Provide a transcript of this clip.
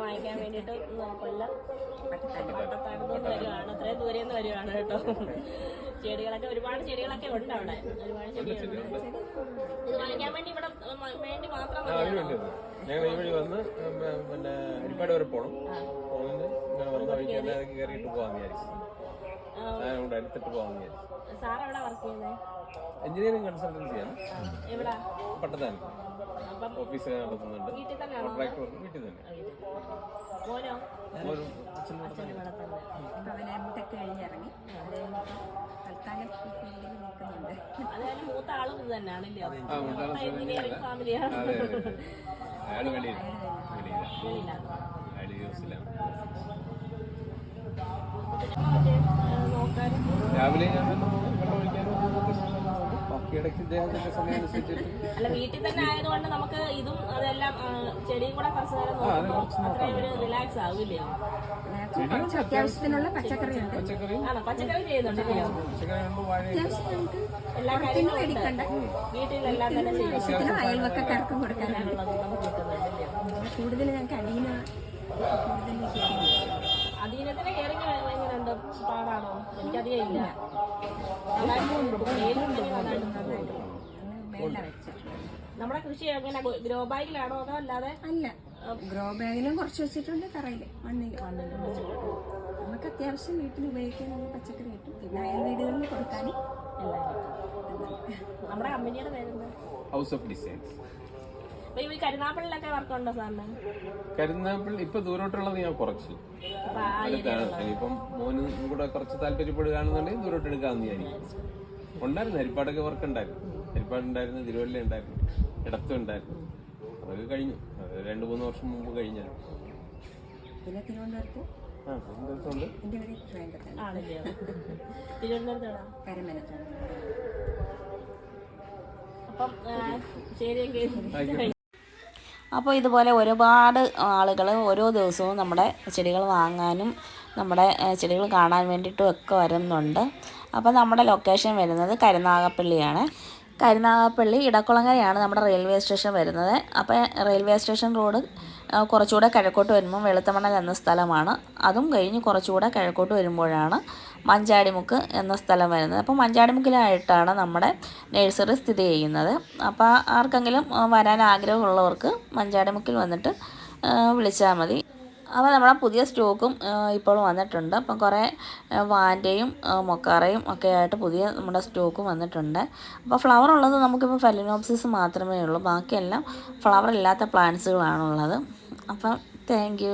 ചെടികളൊക്കെ വാങ്ങിക്കാൻ വേണ്ടിയിട്ട് കൊല്ലം പട്ടത്താടുന്ന് വരുവാണ്. അത്രയും ദൂരെ നിന്ന് വരുവാണ് കേട്ടോ. ചെടികളൊക്കെ ഒരുപാട് ചെടികളൊക്കെ ഉണ്ട് അവിടെ. ഒരുപാട് ചെടികളുണ്ട്. ഇത് വാങ്ങിക്കാൻ വേണ്ടി ഇവിടെ വേണ്ടി മാത്രം ഞങ്ങൾ ഈ വഴി വന്ന് പിന്നെ അരിപ്പാട് വരെ പോകണം വന്ന വഴിക്ക് അതൊക്കെ കയറിയിട്ട് പോകാൻ സാർ എവിടെ വർക്ക് ചെയ്യുന്നത് എഞ്ചിനീയറിംഗ് കൺസൾട്ടൻസിയാണ് പട്ടത്താനം. ഓഫീസ് നടത്തുന്നുണ്ട്. വീട്ടിൽ തന്നെയാണോ തന്നെ. മോനോ? ഒരു അച്ഛനും കൂടെ തന്നെ. അവനെ എംടെക് കഴിഞ്ഞിറങ്ങി. അത് കഴിഞ്ഞിട്ട് തൽക്കാലം ഈ ഫീൽഡിൽ നിൽക്കുന്നുണ്ട്. അതായത് മൂത്ത ആളും ഇത് തന്നെയാണല്ലോ? ആ മുണ്ടാള എഞ്ചിനീയറിംഗ് ഫാമിലിയാണ്. അയാൾ വെളിയിൽ വെളിയിലാണ്. അയാൾ ഇടയ്ക്ക് ഇദ്ദേഹത്തിന്റെ സമയം അനുസരിച്ചിട്ട് അല്ല വീട്ടിൽ തന്നെ ആയതുകൊണ്ട് നമുക്ക് ഇതും അതെല്ലാം ആ, ചെടിയും കൂടെ കുറച്ച് നേരം നോക്കുമ്പോൾ അത്രയും ഒരു റിലാക്സ് ആവില്ലയോ? ഞങ്ങൾക്ക് കുറച്ച് അത്യാവശ്യത്തിനുള്ള പച്ചക്കറിയുണ്ട്. പച്ചക്കറിയും ആണോ? പച്ചക്കറി വാഴ എല്ലാ കാര്യങ്ങളും വീട്ടിലെല്ലാം തന്നെ കൊടുക്കാനാണ് കൂടുതൽ ഞങ്ങൾക്ക് അടിയന ഇല്ല. നമ്മുടെ കൃഷി എങ്ങനെ? ഗ്രോ ബാഗിലാണോ അതോ അല്ലാതെ? അല്ല. ഗ്രോ ബാഗിലും കുറച്ച് വെച്ചിട്ടുണ്ട് തറയിൽ മണ്ണിൽ നമുക്ക് അത്യാവശ്യം വീട്ടിൽ ഉപയോഗിക്കാനുള്ള പച്ചക്കറി കിട്ടും. പിന്നെ അയൽ വീടുകളിൽ കൊടുക്കാനും നമ്മുടെ കമ്പനിയുടെ പേരെന്താ? ഹൗസ് ഓഫ് ഡിസൈൻസ് അപ്പൊ ഈ കരുനാപ്പള്ളിലൊക്കെ വർക്കുണ്ടോ സാറിന്? കരുനാപ്പിൾ ഇപ്പൊ ദൂരോട്ടുള്ളത് ഞാൻ കുറച്ച്. അപ്പൊ ആ ഇനിയിപ്പം മോന് കൂടെ കുറച്ച് താല്പര്യപ്പെടുകയാണെന്നുണ്ടെങ്കിൽ ദൂരോട്ട് എടുക്കാമെന്ന് വിചാരിക്കും ഉണ്ടായിരുന്നു ഹരിപ്പാടൊക്കെ വർക്ക് ഉണ്ടായിരുന്നു ഹരിപ്പാട് ഉണ്ടായിരുന്നു തിരുവല്ല ഉണ്ടായിരുന്നു ഇടത്തും ഉണ്ടായിരുന്നു. അതൊക്കെ കഴിഞ്ഞു. അത് രണ്ട് മൂന്ന് വർഷം മുമ്പ് കഴിഞ്ഞാൽ പിന്നെ തിരുവനന്തപുരത്ത്? ആ ഉണ്ട് എന്റെ വീട് ട്രിവാൻഡ്രത്താണ്. ആണല്ലോ? തിരുവനന്തപുരത്താണോ? കരമനത്താണ് അപ്പം ആ, ശരിയെങ്കിൽ. അപ്പോൾ ഇതുപോലെ ഒരുപാട് ആളുകൾ ഓരോ ദിവസവും നമ്മുടെ ചെടികൾ വാങ്ങാനും നമ്മുടെ ചെടികൾ കാണാൻ വേണ്ടിയിട്ടും ഒക്കെ വരുന്നുണ്ട്. അപ്പോൾ നമ്മുടെ ലൊക്കേഷൻ വരുന്നത് കരുനാഗപ്പള്ളിയാണ്. കരുനാഗപ്പള്ളി ഇടക്കുളങ്ങരയാണ് നമ്മുടെ റെയിൽവേ സ്റ്റേഷൻ വരുന്നത്. അപ്പോൾ റെയിൽവേ സ്റ്റേഷൻ റോഡ് കുറച്ചുകൂടെ കിഴക്കോട്ട് വരുമ്പോൾ വെളുത്തമണൽ എന്ന സ്ഥലമാണ്. അതും കഴിഞ്ഞ് കുറച്ചുകൂടെ കിഴക്കോട്ട് വരുമ്പോഴാണ് മഞ്ചാടിമുക്ക് എന്ന സ്ഥലം വരുന്നത്. അപ്പോൾ മഞ്ചാടിമുക്കിലായിട്ടാണ് നമ്മുടെ നഴ്സറി സ്ഥിതി ചെയ്യുന്നത്. അപ്പോൾ ആർക്കെങ്കിലും വരാൻ ആഗ്രഹമുള്ളവർക്ക് മഞ്ചാടിമുക്കിൽ വന്നിട്ട് വിളിച്ചാൽ മതി. അപ്പോൾ നമ്മുടെ പുതിയ സ്റ്റോക്കും ഇപ്പോൾ വന്നിട്ടുണ്ട്. അപ്പം കുറേ വാന്റെയും മൊക്കാറയും ഒക്കെ ആയിട്ട് പുതിയ നമ്മുടെ സ്റ്റോക്കും വന്നിട്ടുണ്ട്. അപ്പോൾ ഫ്ലവർ ഉള്ളത് നമുക്കിപ്പോൾ ഫെലിനോപ്സിസ് മാത്രമേ ഉള്ളൂ. ബാക്കിയെല്ലാം ഫ്ലവർ ഇല്ലാത്ത പ്ലാന്റ്സുകളാണുള്ളത്. അപ്പം താങ്ക്